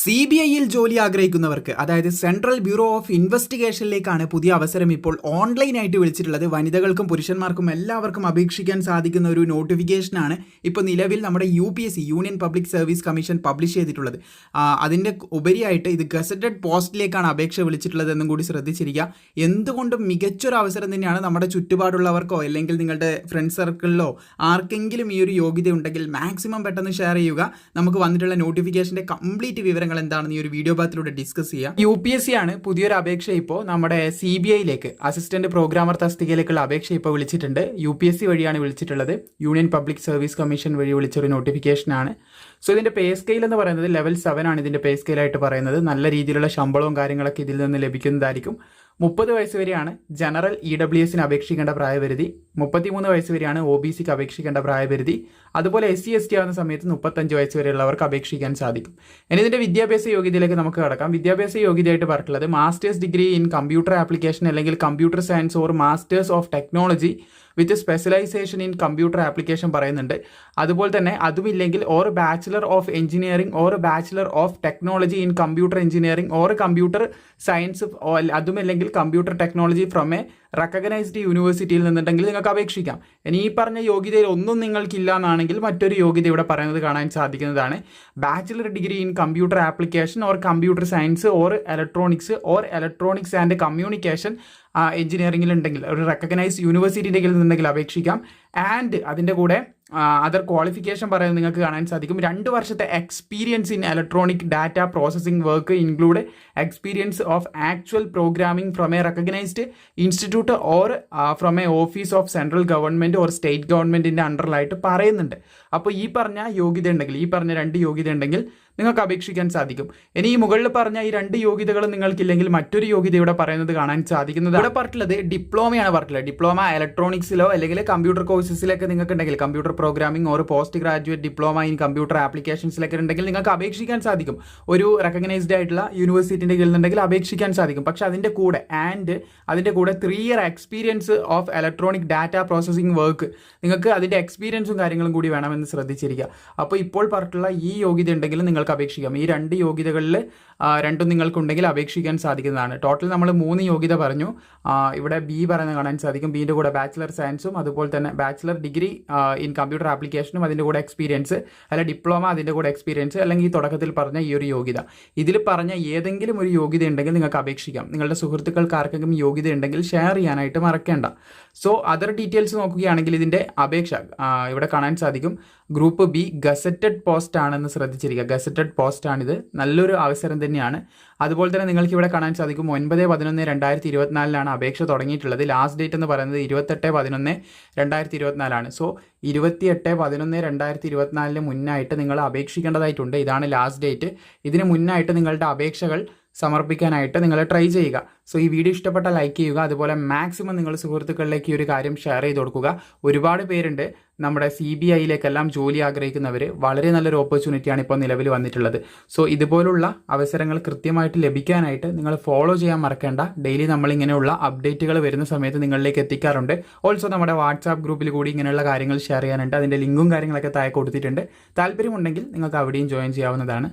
C B ഐയിൽ ജോലി ആഗ്രഹിക്കുന്നവർക്ക് അതായത് സെൻട്രൽ ബ്യൂറോ ഓഫ് ഇൻവെസ്റ്റിഗേഷനിലേക്കാണ് പുതിയ അവസരം ഇപ്പോൾ ഓൺലൈനായിട്ട് വിളിച്ചിട്ടുള്ളത്. വനിതകൾക്കും പുരുഷന്മാർക്കും എല്ലാവർക്കും അപേക്ഷിക്കാൻ സാധിക്കുന്ന ഒരു നോട്ടിഫിക്കേഷനാണ് ഇപ്പോൾ നിലവിൽ നമ്മുടെ U P S C union public service commission publish ചെയ്തിട്ടുള്ളത്. അതിന്റെ ഉപരിയായിട്ട് ഇത് ഗസറ്റഡ് പോസ്റ്റിലേക്കാണ് അപേക്ഷ വിളിച്ചിട്ടുള്ളത് എന്നും കൂടി ശ്രദ്ധിച്ചിരിക്കുക. എന്തുകൊണ്ടും മികച്ചൊരു അവസരം തന്നെയാണ് നമ്മുടെ ചുറ്റുപാടുള്ളവർക്കോ അല്ലെങ്കിൽ നിങ്ങളുടെ ഫ്രണ്ട് സർക്കിളിലോ ആർക്കെങ്കിലും ഈ ഒരു യോഗ്യത ഉണ്ടെങ്കിൽ മാക്സിമം പെട്ടെന്ന് ഷെയർ ചെയ്യുക. നമുക്ക് വന്നിട്ടുള്ള നോട്ടിഫിക്കേഷന്റെ കംപ്ലീറ്റ് വിവരങ്ങൾ എന്താണെന്ന് ഈ ഒരു വീഡിയോ ഭാഗത്തിലൂടെ ഡിസ്കസ് ചെയ്യാം. യു പി എസ് സി ആണ് പുതിയൊരു അപേക്ഷ ഇപ്പോൾ നമ്മുടെ സി ബി ഐയിലേക്ക് അസിസ്റ്റന്റ് പ്രോഗ്രാമർ തസ്തികയിലേക്കുള്ള അപേക്ഷ ഇപ്പോൾ വിളിച്ചിട്ടുണ്ട്. യു പി എസ് സി വഴിയാണ് വിളിച്ചിട്ടുള്ളത്. യൂണിയൻ പബ്ലിക് സർവീസ് കമ്മീഷൻ വഴി വിളിച്ചൊരു നോട്ടിഫിക്കേഷനാണ് സോ ഇതിന്റെ പേ സ്കെയിൽ എന്ന് പറയുന്നത് ലെവൽ സെവൻ ആണ് ഇതിന്റെ പേ സ്കെയിലായിട്ട് പറയുന്നത്. നല്ല രീതിയിലുള്ള ശമ്പളവും കാര്യങ്ങളൊക്കെ ഇതിൽ നിന്ന് ലഭിക്കുന്നതായിരിക്കും. മുപ്പത് വയസ്സ് വരെയാണ് ജനറൽ ഇ ഡബ്ല്യു എസിന് അപേക്ഷിക്കേണ്ട പ്രായപരിധി. മുപ്പത്തിമൂന്ന് വയസ്സ് വരെയാണ് ഒ ബി സിക്ക് അപേക്ഷിക്കേണ്ട പ്രായപരിധി. അതുപോലെ എസ് സി എസ് ടി ആവുന്ന സമയത്ത് മുപ്പത്തഞ്ച് വയസ്സ് വരെയുള്ളവർക്ക് അപേക്ഷിക്കാൻ സാധിക്കും. ഇനി ഇതിന്റെ വിദ്യാഭ്യാസ യോഗ്യതയിലേക്ക് നമുക്ക് കടക്കാം. വിദ്യാഭ്യാസ യോഗ്യതയായിട്ട് പറഞ്ഞിട്ടുള്ളത് masters degree in computer application അല്ലെങ്കിൽ computer science or masters of technology with specialisation in computer application പറയുന്നുണ്ട്. അതുപോലെ തന്നെ അതുമില്ലെങ്കിൽ or bachelor of engineering or bachelor of technology in computer engineering or computer science അതുമല്ലെങ്കിൽ computer technology from a recognised യൂണിവേഴ്സിറ്റിയിൽ നിന്നുണ്ടെങ്കിൽ നിങ്ങൾക്ക് അപേക്ഷിക്കാം. ഇനി ഈ പറഞ്ഞ യോഗ്യതയിൽ ഒന്നും നിങ്ങൾക്കില്ല എന്നാണെങ്കിൽ മറ്റൊരു യോഗ്യത ഇവിടെ പറയുന്നത് കാണാൻ സാധിക്കുന്നതാണ്. Bachelor degree in computer application or computer science or electronics or electronics and communication എഞ്ചിനീയറിംഗിൽ ഉണ്ടെങ്കിൽ ഒരു റെക്കഗ്നൈസ്ഡ് യൂണിവേഴ്സിറ്റിയിൽ നിന്നുണ്ടെങ്കിൽ അപേക്ഷിക്കാം. ആൻഡ് അതിന്റെ കൂടെ അതർ ക്വാളിഫിക്കേഷൻ പറയുന്നത് നിങ്ങൾക്ക് കാണാൻ സാധിക്കും. രണ്ട് വർഷത്തെ experience in electronic data processing work include experience of actual programming from a recognised institute or from a office of central government or state ഗവൺമെന്റിന്റെ അണ്ടറിലായിട്ട് പറയുന്നുണ്ട്. അപ്പോൾ ഈ പറഞ്ഞ യോഗ്യത ഉണ്ടെങ്കിൽ ഈ പറഞ്ഞ രണ്ട് യോഗ്യത ഉണ്ടെങ്കിൽ നിങ്ങൾക്ക് അപേക്ഷിക്കാൻ സാധിക്കും. ഇനി ഈ മുകളിൽ പറഞ്ഞ ഈ രണ്ട് യോഗ്യതകളും നിങ്ങൾക്കില്ലെങ്കിൽ മറ്റൊരു യോഗ്യത ഇവിടെ പറയുന്നത് കാണാൻ സാധിക്കുന്നത് ഇവിടെ പറഞ്ഞിട്ടുള്ളത് ഡിപ്ലോമയാണ് പറഞ്ഞിട്ടുള്ളത്. ഡിപ്ലോമ ഇലക്ട്രോണിക്സിലോ അല്ലെങ്കിൽ കമ്പ്യൂട്ടർ കോഴ്സസിലൊക്കെ നിങ്ങൾക്ക് ഉണ്ടെങ്കിൽ computer programming or post graduate diploma in computer ആപ്ലിക്കേഷൻസിലൊക്കെ ഉണ്ടെങ്കിൽ നിങ്ങൾക്ക് അപേക്ഷിക്കാൻ സാധിക്കും. ഒരു റെക്കഗ്നൈസ്ഡ് ആയിട്ടുള്ള യൂണിവേഴ്സിറ്റിന്റെ കീഴിൽ ഉണ്ടെങ്കിൽ അപേക്ഷിക്കാൻ സാധിക്കും. പക്ഷെ അതിന്റെ കൂടെ ആൻഡ് അതിന്റെ കൂടെ three year experience of electronic data processing work നിങ്ങൾക്ക് അതിന്റെ എക്സ്പീരിയൻസും കാര്യങ്ങളും കൂടി വേണമെന്ന് ശ്രദ്ധിച്ചിരിക്കുക. അപ്പോൾ ഇപ്പോൾ പറഞ്ഞിട്ടുള്ള ഈ യോഗ്യത ഉണ്ടെങ്കിൽ നിങ്ങൾക്ക് അപേക്ഷിക്കാം. ഈ രണ്ട് യോഗ്യതകളിൽ രണ്ടും നിങ്ങൾക്കുണ്ടെങ്കിൽ അപേക്ഷിക്കാൻ സാധിക്കുന്നതാണ്. ടോട്ടൽ നമ്മൾ മൂന്ന് യോഗ്യത പറഞ്ഞു. ഇവിടെ ബി പറയുന്നത് കാണാൻ സാധിക്കും. ബിന്റെ കൂടെ ബാച്ചിലർ സയൻസും അതുപോലെ തന്നെ ബാച്ചിലർ ഡിഗ്രി ഇൻ കമ്പ്യൂട്ടർ ആപ്ലിക്കേഷനും അതിന്റെ കൂടെ എക്സ്പീരിയൻസ് അല്ല ഡിപ്ലോമ അതിന്റെ കൂടെ എക്സ്പീരിയൻസ് അല്ലെങ്കിൽ ഈ തുടക്കത്തിൽ പറഞ്ഞ ഈ ഒരു യോഗ്യത. ഇതിൽ പറഞ്ഞ ഏതെങ്കിലും ഒരു യോഗ്യത ഉണ്ടെങ്കിൽ നിങ്ങൾക്ക് അപേക്ഷിക്കാം. നിങ്ങളുടെ സുഹൃത്തുക്കൾക്ക് ആർക്കെങ്കിലും യോഗ്യത ഉണ്ടെങ്കിൽ ഷെയർ ചെയ്യാനായിട്ട് മറക്കേണ്ട. സോ അതർ ഡീറ്റെയിൽസ് നോക്കുകയാണെങ്കിൽ ഇതിന്റെ അപേക്ഷ ഇവിടെ കാണാൻ സാധിക്കും. ഗ്രൂപ്പ് ബി ഗസറ്റഡ് പോസ്റ്റ് ആണെന്ന് ശ്രദ്ധിച്ചിരിക്കുക. ഗസറ്റഡ് പോസ്റ്റ് ആണിത്. നല്ലൊരു അവസരം തന്നെയാണ്. അതുപോലെ തന്നെ നിങ്ങൾക്ക് ഇവിടെ കാണാൻ സാധിക്കും ഒൻപത് പതിനൊന്ന് രണ്ടായിരത്തി ഇരുപത്തിനാലിലാണ് അപേക്ഷ തുടങ്ങിയിട്ടുള്ളത്. ലാസ്റ്റ് ഡേറ്റ് എന്ന് പറയുന്നത് ഇരുപത്തെട്ട് പതിനൊന്ന് രണ്ടായിരത്തി ഇരുപത്തിനാലാണ് സോ ഇരുപത്തിയെട്ട് പതിനൊന്ന് രണ്ടായിരത്തി ഇരുപത്തിനാലിന് മുന്നായിട്ട് നിങ്ങൾ അപേക്ഷിക്കേണ്ടതായിട്ടുണ്ട്. ഇതാണ് ലാസ്റ്റ് ഡേറ്റ് ഇതിന് മുന്നായിട്ട് നിങ്ങളുടെ അപേക്ഷകൾ സമർപ്പിക്കാനായിട്ട് നിങ്ങൾ ട്രൈ ചെയ്യുക. സോ ഈ വീഡിയോ ഇഷ്ടപ്പെട്ട ലൈക്ക് ചെയ്യുക. അതുപോലെ മാക്സിമം നിങ്ങൾ സുഹൃത്തുക്കളിലേക്ക് ഈ ഒരു കാര്യം ഷെയർ ചെയ്ത് കൊടുക്കുക. ഒരുപാട് പേരുണ്ട് നമ്മുടെ സി ബി ഐയിലേക്കെല്ലാം ജോലി ആഗ്രഹിക്കുന്നവർ വളരെ നല്ലൊരു ഓപ്പർച്യൂണിറ്റിയാണ് ഇപ്പോൾ നിലവിൽ വന്നിട്ടുള്ളത്. സോ ഇതുപോലുള്ള അവസരങ്ങൾ കൃത്യമായിട്ട് ലഭിക്കാനായിട്ട് നിങ്ങൾ ഫോളോ ചെയ്യാൻ മറക്കേണ്ട. ഡെയിലി നമ്മളിങ്ങനെയുള്ള അപ്ഡേറ്റുകൾ വരുന്ന സമയത്ത് നിങ്ങളിലേക്ക് എത്തിക്കാറുണ്ട്. ഓൾസോ നമ്മുടെ വാട്സാപ്പ് ഗ്രൂപ്പിൽ കൂടി ഇങ്ങനെയുള്ള കാര്യങ്ങൾ ഷെയർ ചെയ്യാനുണ്ട്. അതിന്റെ ലിങ്കും കാര്യങ്ങളൊക്കെ താഴെ കൊടുത്തിട്ടുണ്ട്. താല്പര്യമുണ്ടെങ്കിൽ നിങ്ങൾക്ക് അവിടെയും ജോയിൻ ചെയ്യാവുന്നതാണ്.